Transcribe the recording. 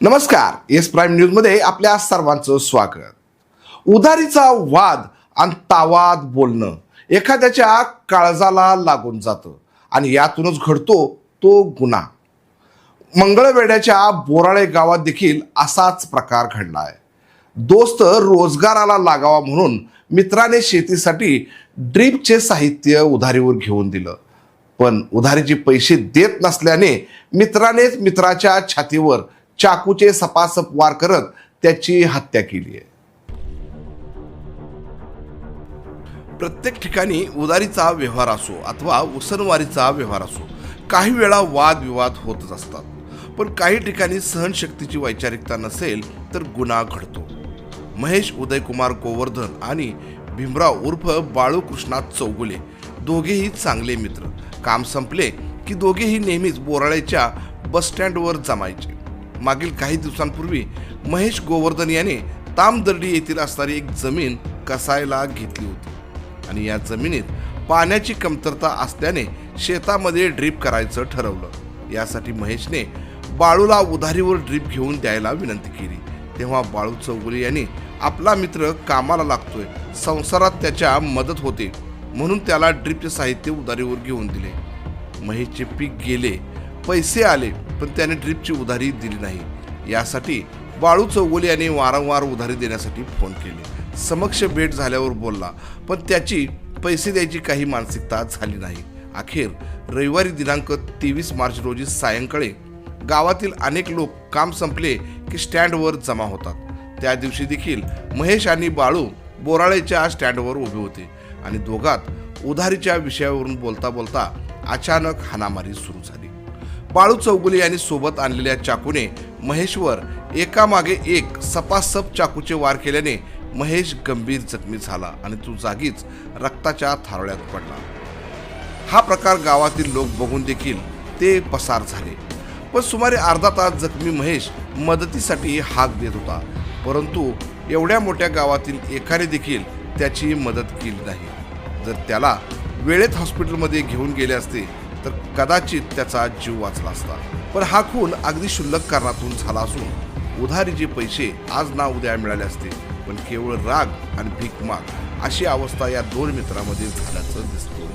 नमस्कार. Yes prime न्यूजमध्ये आपल्या सर्वांचं स्वागत. उधारीचा वाद आणि तावाद बोलणं एखाद्याच्या काळजाला लागून जातं आणि यातूनच घडतो तो गुन्हा. मंगळवेड्याच्या बोराळे गावात देखील असाच प्रकार घडला आहे दोस्त रोजगाराला लागावा म्हणून मित्राने शेतीसाठी ड्रीपचे साहित्य उधारीवर घेऊन दिलं. पण उधारीचे पैसे देत नसल्याने मित्रानेच मित्राच्या छातीवर चाकूचे सपासप वार करत त्याची हत्या केली आहे. प्रत्येक ठिकाणी उदारीचा व्यवहार असो अथवा उसनवारीचा व्यवहार असो काही वेळा वादविवाद होतच असतात. पण काही ठिकाणी सहनशक्तीची वैचारिकता नसेल तर गुन्हा घडतो. महेश उदयकुमार गोवर्धन आणि भीमराव उर्फ बाळूकृष्णात चौगुले दोघेही चांगले मित्र. काम संपले की दोघेही नेहमीच बोराळेच्या बसस्टँडवर जमायचे. मागील काही दिवसांपूर्वी महेश गोवर्धन याने तामदर्डी येथील असणारी एक जमीन कसायला घेतली होती. आणि या जमिनीत पाण्याची कमतरता असल्याने शेतामध्ये ड्रीप करायचं ठरवलं. यासाठी महेशने बाळूला उधारीवर ड्रीप घेऊन द्यायला विनंती केली. तेव्हा बाळू चौगुले यांनी आपला मित्र कामाला लागतोय. संसारात त्याच्या मदत होते. म्हणून त्याला ड्रीपचे साहित्य उधारीवर घेऊन दिले. महेशचे पीक गेले. पैसे आले पण त्याने ड्रीपची उधारी दिली नाही. यासाठी बाळू चौगुले यांनी वारंवार उधारी देण्यासाठी फोन केले. समक्ष भेट झाल्यावर बोलला पण त्याची पैसे द्यायची काही मानसिकता झाली नाही. अखेर रविवारी दिनांक तेवीस मार्च रोजी सायंकाळी गावातील अनेक लोक काम संपले की स्टँडवर जमा होतात. त्या दिवशी देखील महेश आणि बाळू बोराळेच्या स्टँडवर उभे होते आणि दोघात उधारीच्या विषयावरून बोलता बोलता अचानक हाणामारी सुरू झाली. बाळू चौगुले यांनी सोबत आणलेल्या चाकूने महेशवर एकामागे एक सपासप चाकूचे वार केल्याने महेश गंभीर जखमी झाला आणि तो जागीच रक्ताच्या थारोळ्यात पडला. हा प्रकार गावातील लोक बघून देखील ते पसार झाले. पण सुमारे अर्धा तास जखमी महेश मदतीसाठी हाक देत होता. परंतु एवढ्या मोठ्या गावातील एकाने देखील त्याची मदत केली नाही. जर त्याला वेळेत हॉस्पिटलमध्ये घेऊन गेले असते तर कदाचित त्याचा जीव वाचला असता. पण हा खून अगदी शुल्लक कारणातून झाला असून उधारीचे पैसे आज ना उद्या मिळाले असते पण केवळ राग आणि भीक माग अशी अवस्था या दोन मित्रांमध्ये झाल्याचं दिसतो